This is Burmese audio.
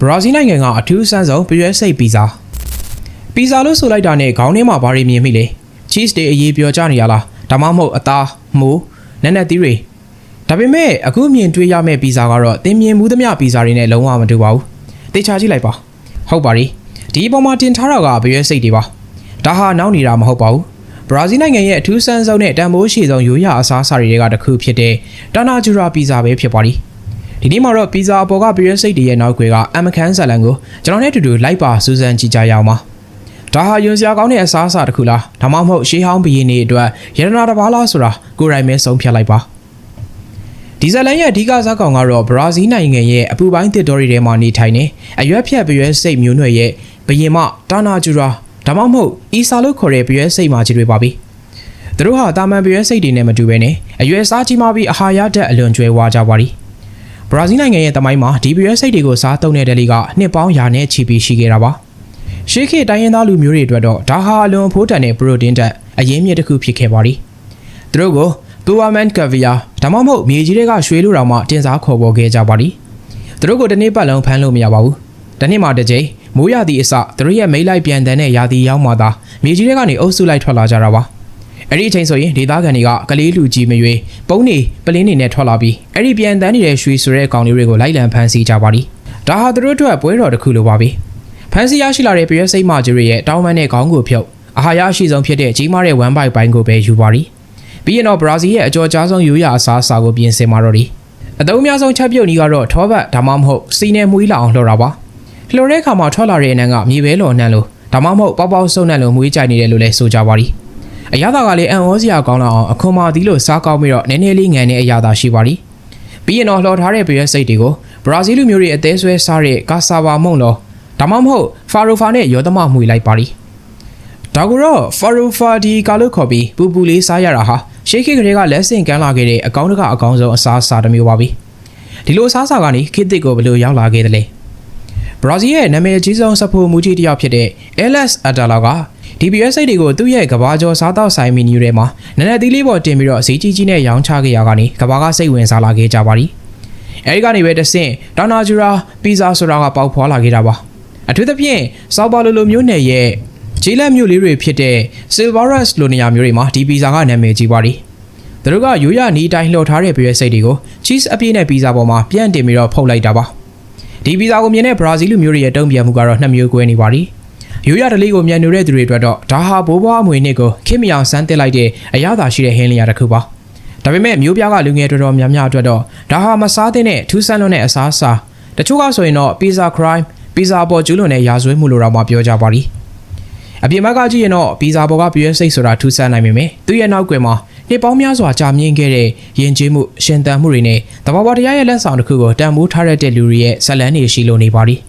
ဘရာဇီးနိုင်ငံကအထူးဆန်းဆုံးပြရွက်စိတ်ပီဇာပီဇာလို့ဆိုလိုက်တာနဲ့ခေါင်းထဲမှာဘာတွေမြင်မိလဲ cheese တွေအရေးပြောကြနေရလားဒါမှမဟုတ်အသားမိုးနက်နက်သီးတွေဒါပေမဲ့အခုမြင်တွေ့ရမယ့်ပီဇာကတော့သင်မြင်မှုသမျှပီဇာတွေနဲ့လုံးဝမတူပါဘူးတေချာကြည့်လိုက်ပါဟုတ်ပါပြီဒီအပေါ်မှာတင်ထားတာကပြရွက်စိတ်တွေပါဒါဟာနောက်နေတာမဟုတ်ပါဘူးဘရာဇီးနိုင်ငံရဲ့အထူးဆန်းဆုံးနဲ့တန်ဖိုးရှိဆုံးရိုးရာအစားအစာတွေကတစ်ခုဖြစ်တဲ့တာနာဂျူရာပီဇာပဲဖြစ်ပါသည် ဒီနေ့မှာတော့ပီဇာအပေါ်ကပြည့်စိတ်တွေရဲ့နောက်ွယ်ကအမခန်းဇလန်ကိုကျွန်တော်နဲ့အတူတူလိုက်ပါစူးစမ်းကြည့်ကြရအောင်ပါဒါဟာယွန်စရာကောင်းတဲ့အစားအစာတစ်ခုလားဒါမှမဟုတ်ရှေးဟောင်းဘီရင်တွေအတွက်ရတနာတစ်ပါးလားဆိုတာကိုယ်တိုင်ပဲဆုံးဖြတ်လိုက်ပါဒီဇလန်ရဲ့အဓိကဇာတ်ကောင်ကတော့ဘရာဇီးနိုင်ငံရဲ့အပူပိုင်းတစ်တော်ရီထဲမှာနေထိုင်နေအရွက်ဖြတ်ပြည့်စိတ်မျိုးနွယ်ရဲ့ဘရင်မတာနာဂျူရာဒါမှမဟုတ်အီဆာလို့ခေါ်တဲ့ပြည့်စိတ်မာကြီးတွေပါပြီသူတို့ဟာတာမန်ပြည့်စိတ်တွေနဲ့မတူဘဲနဲ့အရွယ်စားကြီးမှပြီးအာဟာရဓာတ်အလွန်ကျွဲဝါကြပါသည် ဘရာဇီးနိုင်ငံရဲ့တမိုင်းမှာဒီပရွက်စိတ်တွေကိုစားသုံးတဲ့တယ်လီကနှစ်ပေါင်းရာနဲ့ချီပြီးရှိခဲ့တာပါရှေးခေတ်တိုင်းရင်းသားလူမျိုးတွေအတွက်တော့ဒါဟာအလွန်အဖိုးတန်တဲ့ပရိုတင်းတက်အရင်းမြစ်တစ်ခုဖြစ်ခဲ့ပါသည်သူတို့ကိုပူဝါမန်ကဗီယာဒါမှမဟုတ်မြေကြီးတွေကရွှေလူတော်မှတင်စားခေါ်ပေါ်ခဲ့ကြပါသည်သူတို့ကိုတစ်နေ့ပတ်လုံးဖမ်းလို့မရပါဘူးတစ်နေ့မှတစ်ကြိမ်မိုးရသည့်အစသူတို့ရဲ့မိတ်လိုက်ပြန်တန်းတဲ့ရာသီရောက်မှသာမြေကြီးတွေကနေအုပ်စုလိုက်ထွက်လာကြတာပါ အဲ့ဒီအချိန်ဆိုရင်ဒေသခံတွေကကလေးလူကြီးမရွေးပုံးနေပလင်းနေနဲ့ထွက်လာပြီးအဲ့ဒီပြန်တန်းနေတဲ့ရွှေဆိုတဲ့အကောင်လေးတွေကိုလိုက်လံဖမ်းဆီးကြပါသည်ဒါဟာသူတို့အတွက်ပွဲတော်တစ်ခုလိုပါပဲဖမ်းဆီးရရှိလာတဲ့ပြည့်စိတ်မကြီးတွေရဲ့တောင်းပန်တဲ့ခေါင်းကိုဖြုတ်အာဟာရအရှိဆုံးဖြစ်တဲ့ကြီးမားတဲ့ဝမ်ဘိုက်ပိုင်းကိုပဲယူပါသည်ပြီးရင်တော့ဘရာဇီးရဲ့အကျော်ကြားဆုံးရိုးရာအစားအစာကိုပြင်ဆင်มาတော့သည်အသုံးအများဆုံးချက်ပြုတ်နည်းကတော့ထောပတ်ဒါမှမဟုတ်စီနဲ့မွေးလာအောင်လှော်တာပါလှော်တဲ့အခါမှာထွက်လာတဲ့အနံကမြေပဲလော်နှံလို့ဒါမှမဟုတ်ပေါက်ပေါက်ဆုပ်နှံလို့မွေးကြိုက်နေတယ်လို့လည်းဆိုကြပါသည် အရသာကလည်းအံ့ဩစရာကောင်းလာအောင်အခွန်မာသီးလို့စားကောင်းပြီးတော့နည်းနည်းလေးငန်တဲ့အရသာရှိပါသည်ပြီးရင်တော့လှော်ထားတဲ့ပြည့်စိတ်တွေကိုဘရာဇီးလူမျိုးတွေအသေးဆွဲစားတဲ့ကာဆာဘာမုံလောဒါမှမဟုတ်ဖာရိုဖာနဲ့ယောသမမှုလိုက်ပါသည်ဒါကူတော့ဖာရိုဖာဒီကာလို့ခေါ်ပြီးပူပူလေးစားရတာဟာရှေးခေတ်ကလေးကလက်ဆင့်ကမ်းလာခဲ့တဲ့အကောင်းတကအကောင်းဆုံးအစားအစာတစ်မျိုးပါပဲဒီလိုအစားအစာကနေခေတ်သစ်ကိုဘယ်လိုရောက်လာခဲ့သလဲဘရာဇီးရဲ့နာမည်အကြီးဆုံးစဖိုမူကြီးတစ်ယောက်ဖြစ်တဲ့ LS Adala က DBS စိတ်တွေကိုသူ့ရဲ့ကဘာကျော်စားတော့ဆိုင်မီနူထဲမှာနည်းနည်းသီးလေးပေါ်တင်ပြီးတော့ဈေးကြီးကြီးနဲ့ရောင်းချခဲ့ရကနေကဘာကစိတ်ဝင်စားလာခဲ့ကြပါသည်အဲဒီကနေပဲတဆင့်ဒေါနာဂျူရာပီဇာဆိုတာကပေါက်ဖွာလာခဲ့တာပါအထူးသဖြင့်ဆောက်ပါလိုလိုမျိုးနယ်ရဲ့ဂျီလက်မျိုးလေးတွေဖြစ်တဲ့ Silverus လိုနေရာမျိုးတွေမှာဒီပီဇာကနာမည်ကြီးပါသည်သူတို့ကရိုးရနီးတိုင်းလှော်ထားတဲ့ပြည့်စိတ်တွေကို cheese အပြည့်နဲ့ပီဇာပေါ်မှာပြန်တင်ပြီးတော့ဖုတ်လိုက်တာပါဒီပီဇာကိုမြင်တဲ့ဘရာဇီးလူမျိုးတွေရဲ့တုံ့ပြန်မှုကတော့နှစ်မျိုးကွဲနေပါသည် ရိုးရတလေးကိုမြန်နေတဲ့သူတွေအတွက်တော့ဒါဟာဘိုးဘွားအမွေနှစ်ကိုခင်မီအောင်စမ်းသစ်လိုက်တဲ့အရသာရှိတဲ့ဟင်းလျာတစ်ခုပါဒါပေမဲ့မျိုးပြားကလူငယ်တော်တော်များများအတွက်တော့ဒါဟာမစားသင့်တဲ့ထူးဆန်းလွန်းတဲ့အစားအစာတချို့ကဆိုရင်တော့ pizza crime pizza ပေါ်ကျူးလွန်တဲ့ရာဇဝဲမှုလို့တော့မှပြောကြပါလိအပြင်ဘက်ကကြည့်ရင်တော့ pizza ပေါ်ကပြည့်စိတ်ဆိုတာထူးဆန်းနိုင်ပေမဲ့သူ့ရဲ့နောက်ွယ်မှာနှစ်ပေါင်းများစွာကြာမြင့်ခဲ့တဲ့ယဉ်ကျေးမှုရှင်သန်မှုတွေနဲ့တဘာဝတရားရဲ့လက်ဆောင်တစ်ခုကိုတန်ဖိုးထားရတဲ့လူတွေရဲ့ဇလန်းတွေရှိလို့နေပါသည်